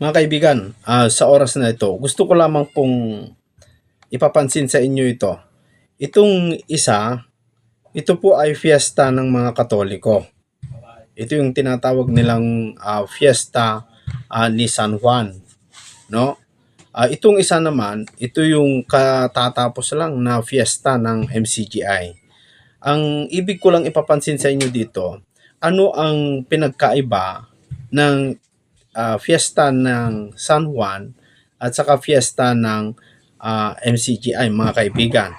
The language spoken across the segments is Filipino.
Mga kaibigan, ah, sa oras na ito, gusto ko lamang pong ipapansin sa inyo ito. Itong isa, ito po ay fiesta ng mga Katoliko. Ito yung tinatawag nilang ah, fiesta ah, ni San Juan, no? Ah, itong isa naman, ito yung katatapos lang na fiesta ng MCGI. Ang ibig ko lang ipapansin sa inyo dito, ano ang pinagkaiba ng ah, fiesta ng San Juan at saka fiesta ng ah, MCGI mga kaibigan.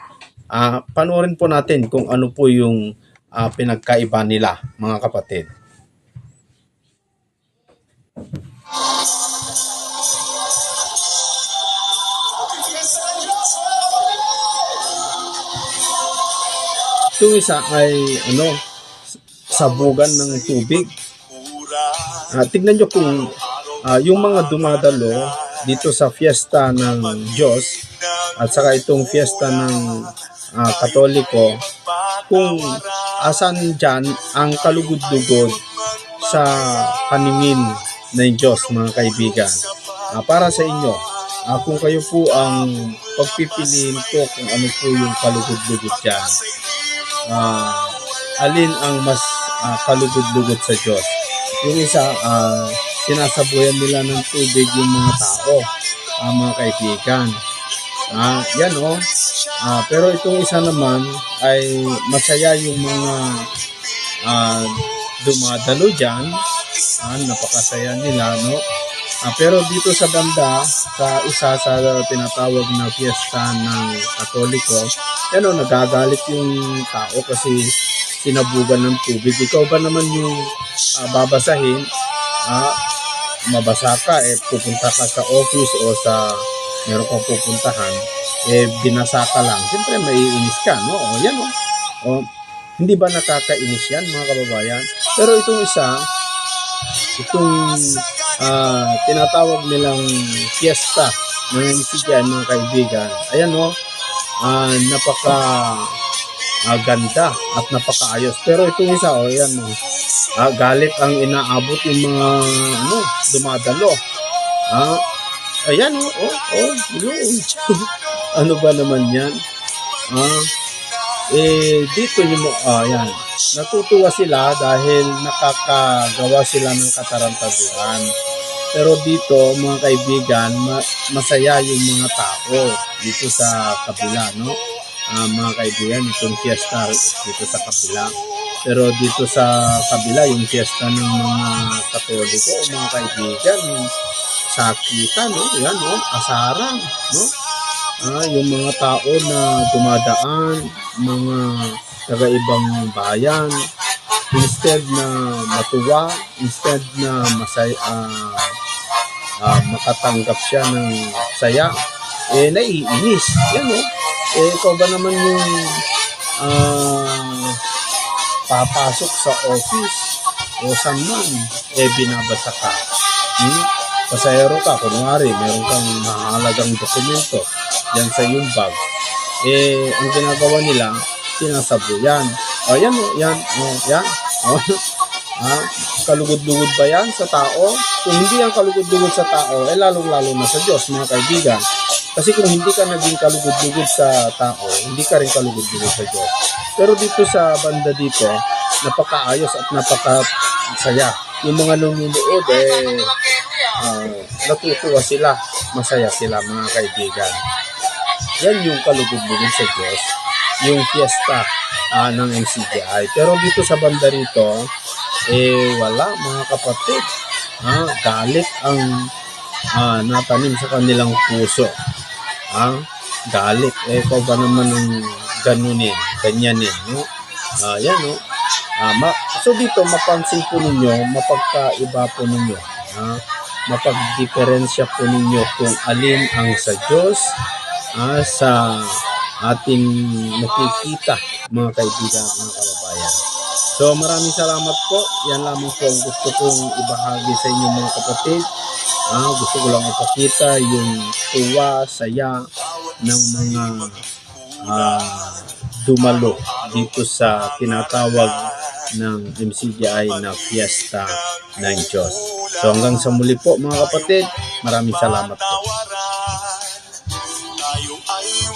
Ah, panoorin po natin kung ano po yung ah, pinagkaiba nila mga kapatid. Itong isa ay ano, sabugan ng tubig. Ah, tignan nyo kung ah, yung mga dumadalo dito sa fiesta ng Diyos at saka itong fiesta ng ah, Katoliko kung asan dyan ang kalugod-lugod sa paningin ng Diyos mga kaibigan. Ah, para sa inyo, ah, kung kayo po ang pagpipiliin ko kung ano po yung kalugod-lugod dyan, ah, alin ang mas ah, kalugod-lugod sa Diyos. Yung isa, ah, sinasabuyan nila ng tubig yung mga tao, ah, mga kaibigan. Ah, yan oh. Ah, pero itong isa naman ay masaya yung mga ah, dumadalo dyan. Ah, napakasaya nila, no? Ah, pero dito sa banda, sa isa sa tinatawag na fiesta ng Katoliko, ano, nagagalit yung tao kasi sinabugan ng tubig. Ikaw ba naman yung ah, babasahin, ah, mabasa ka, eh, pupunta ka sa office o sa meron kang pupuntahan, eh, binasa ka lang. Siyempre, maiinis ka, no? O, yan, o. o hindi ba nakakainis yan, mga kababayan? Pero itong isa, itong ah, tinatawag nilang fiesta ng MCGI, mga kaibigan. Ayan, no? Ah, napaka ah, ganda at napakaayos. Pero itong isa, oh, yan, oh, ah, galit ang inaabot yung mga ano, dumadalo. Ah, ayan, oh, oh, oh, yun. ano ba naman yan? Ah, eh, dito yung, ah, yan. Natutuwa sila dahil nakakagawa sila ng katarantaduhan. Pero dito, mga kaibigan, ma- masaya yung mga tao dito sa kabila, no? Ah, mga kaibigan, itong fiesta dito sa kabila. Pero dito sa kabila, yung fiesta ng mga katoliko, mga kaibigan, sakita, no? Yan, no? Asaran, no? Ah, yung mga tao na dumadaan, mga taga-ibang bayan, instead na matuwa, instead na masay, ah, ah, makatanggap siya ng saya, eh, naiinis. Yan, no? Eh, ikaw ba naman yung ah, papasok sa office o saan man, eh, binabasa ka. Hmm? Pasahero ka, kunwari, meron kang mahalagang dokumento yan sa yung bag. Eh, ang ginagawa nila, sinasabo yan. O, yan, o, yan, o, yan. O, ah, kalugod-lugod ba yan sa tao? Kung hindi yan kalugod-lugod sa tao, eh lalong-lalo na sa Diyos, mga kaibigan. Kasi kung hindi ka naging kalugod-lugod sa tao, hindi ka rin kalugod-lugod sa Diyos. Pero dito sa banda dito, napakaayos at napakasaya. Yung mga nanonood, eh, ah, natutuwa sila, masaya sila, mga kaibigan. Yan yung kalugod-lugod sa Diyos, yung fiesta ah, ng MCGI. Pero dito sa banda rito, eh wala mga kapatid. Ah, galit ang ah, natanim sa kanilang puso. Ah, galit. Eh, ikaw ba naman ang ganunin, ganyanin, no? Ah, yan, no? Ah, ma- so dito, mapansin po ninyo, mapagkaiba po ninyo. Ah, mapagdiferensya po ninyo kung alin ang sa Diyos, ah, sa ating nakikita, mga kaibigan, mga kababayan. So maraming salamat po. Yan lamang po ang gusto kong ibahagi sa inyo mga kapatid. Ah, gusto ko lang ipakita yung tuwa, saya ng mga ah, dumalo dito sa tinatawag ng MCGI na Fiesta ng Diyos. So hanggang sa muli po mga kapatid, maraming salamat po.